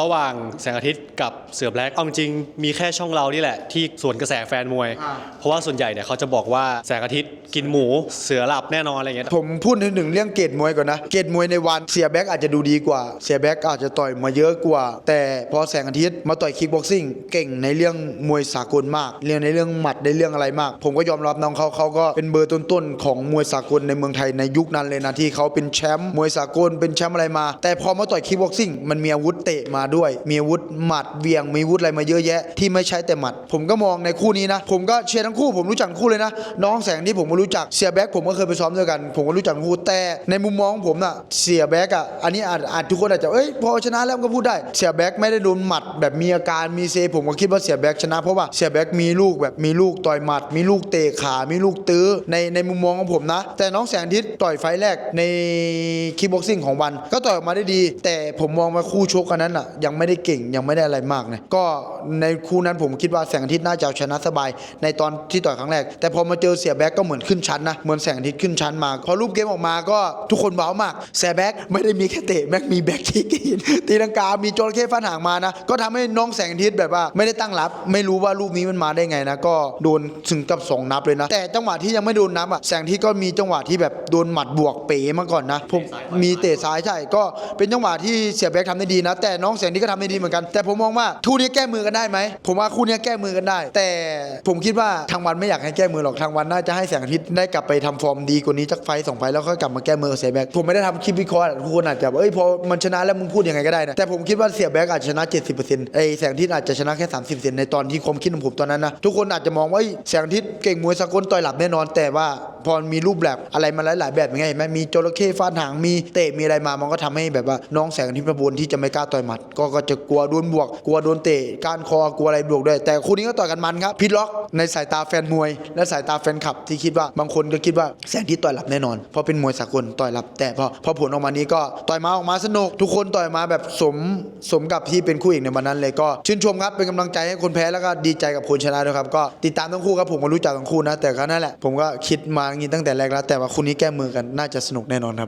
ระหว่างแสงอาทิตย์กับเสือแบล็กเอาจริงๆมีแค่ช่องเรานี่แหละ ที่สวนกระแสแฟนมวยอ่าเพราะว่าส่วนใหญ่เนี่ยเขาจะบอกว่าแสงอาทิตย์กินหมูเสือหลับแน่นอนอะไรเงี้ยผมพูดถึงหนึ่งเรื่องเกรดมวยก่อนนะ เกรดมวยในวันเสียแบ็กอาจจะดูดีกว่า เสียแบ็กอาจจะต่อยมาเยอะกว่า แต่พอแสงอาทิตย์มาต่อยคิกบ็อกซิ่งเก่งในเรื่องมวยสากลมาก เรื่องในเรื่องหมัดในเรื่องอะไรมาก ผมก็ยอมรับน้องเขาเขาก็เป็นเบอร์ต้นๆของมวยสากลในเมืองไทยในยุคนั้นเลยนะที่เขาเป็นแชมป์มวยสากลเป็นแชมป์อะไรมา แต่พอมาต่อยคิกบ็อกซิ่งมันมีอาวุธเตะมาด้วย มีอาวุธหมัดเวียงมีอาวุธอะไรมาเยอะแยะ ที่ไม่ใช่แต่หมัด ผมก็มองในคู่นี้นะ ผมก็เชียร์ทั้งคู่ผมรู้จักคู่เลยนะ น้องแสงที่ผมก็รู้จักเสียแบ็กผมก็เคยไปซ้อมด้วยกัน ผมก็รู้จักคู่แต่ในมุมมองของผมน่ะเสียแบ็กอะอันนี้อาจอาจทุกคนอาจจะเอ้ยพอชนะแล้วก็พูดได้เสียแบ็กไม่ได้โดนหมัดแบบมีอาการมีเซผมก็คิดว่าเสียแบ็กชนะเพราะว่าเสียแบ็กมีลูกแบบมีลูกต่อยหมัด มีลูกเตะขา มีลูกตื้อในในมุมมองของผมนะ แต่น้องแสงทิตย์ต่อยไฟแรกในคิกบ็อกซิ่งของวัน ก็ต่อยออกมาได้ดี แต่ผมมองว่าคู่ชกกันนั้นอะยังไม่ได้เก่งยังไม่ได้อะไรมากนะก็ในคู่นั้นผมคิดว่าแสงอาทิตย์น่าจะชนะสบาย ในตอนที่ต่อยครั้งแรก แต่พอมาเจอเสียแบ็กก็เหมือนขึ้นชั้นนะเหมือนแสงอาทิตย์ขึ้นชั้นมา พอรูปเกมออกมาก็ทุกคนว้าวมากเสียแบ็กไม่ได้มีแค่เตะแบ็กมีแบ็กที่กินตีลังกา มีจระเข้ฟันหางมานะ ก็ทำให้น้องแสงอาทิตย์แบบว่าไม่ได้ตั้งรับ ไม่รู้ว่ารูปนี้มันมาได้ไงนะก็โดนถึงกับสองนับเลยนะ แต่จังหวะที่ยังไม่โดนนับอะแสงอาทิตย์ก็มีจังหวะที่แบบโดนหมัดบวกเป๋มาก่อนนะผมมีเตะซ้ายใช่ก็เป็นจังหวะที่เสียแบ็กทำได้ดีนะ แต่น้องแสงอาทิตย์ก็ทำได้ดีเหมือนกัน แต่ผมมองว่าคู่นี้แก้มือกันได้ไหมผมว่าคู่นี้แก้มือกันได้ แต่ผมคิดว่าทางวันไม่อยากให้แก้มือหรอกทางวันน่าจะให้แสงอาทิตย์ได้กลับไปทำฟอร์มดีกว่านี้สักไฟสองไฟแล้วก็กลับมาแก้มือเสียแบ็กผมไม่ได้ทำคลิปวิเคราะห์ทุกคนอาจจะเอ้ยพอมันชนะแล้วมึงพูดยังไงก็ได้นะแต่ผมคิดว่าเสียแบ็กอาจจะชนะ 70%ไอ้แสงอาทิตย์อาจจะชนะแค่ 30%ในตอนที่ความคิดของผมตอนนั้นนะทุกคนอาจจะมองว่าแสงอาทิตย์เก่งมวยสากลต่อยหลับแน่นอนแต่ว่าพอมีรูปแบบอะไรมาหลาย ๆ แบบยังไงเห็นไหมมีจระเข้ฟาดหางมีเตะมีอะไรมามันก็ทำให้แบบว่าน้องแสงทิตย์ประบวนที่จะไม่กล้าต่อยหมัด ก็ก็จะกลัวโดนบวก กลัวโดนเตะก้านคอกลัวอะไรบวกด้วย แต่คู่นี้ก็ต่อยกันมันครับพิทล็อกในสายตาแฟนมวย และสายตาแฟนคลับที่คิดว่าบางคนก็คิดว่าแสงทิตย์ต่อยหลับแน่นอนเพราะเป็นมวยสากลต่อยหลับ แต่พอพอผลออกมานี้ก็ต่อยมาออกมาสนุก ทุกคนต่อยมาแบบสมสมกับที่เป็นคู่เอกในวันนั้นเลยก็ชื่นชมครับเป็นกำลังใจให้คนแพ้แล้วก็ดีใจกับคนชนะด้วยครับก็ติดตามทั้งคู่ครับผมก็รู้จักทั้งคู่นะแต่ก็นั่นแหละผมก็คิดมาอย่างนี้ตั้งแต่แรกแล้ว แต่ว่าคู่นี้แก้มือกันน่าจะสนุกแน่นอนครับ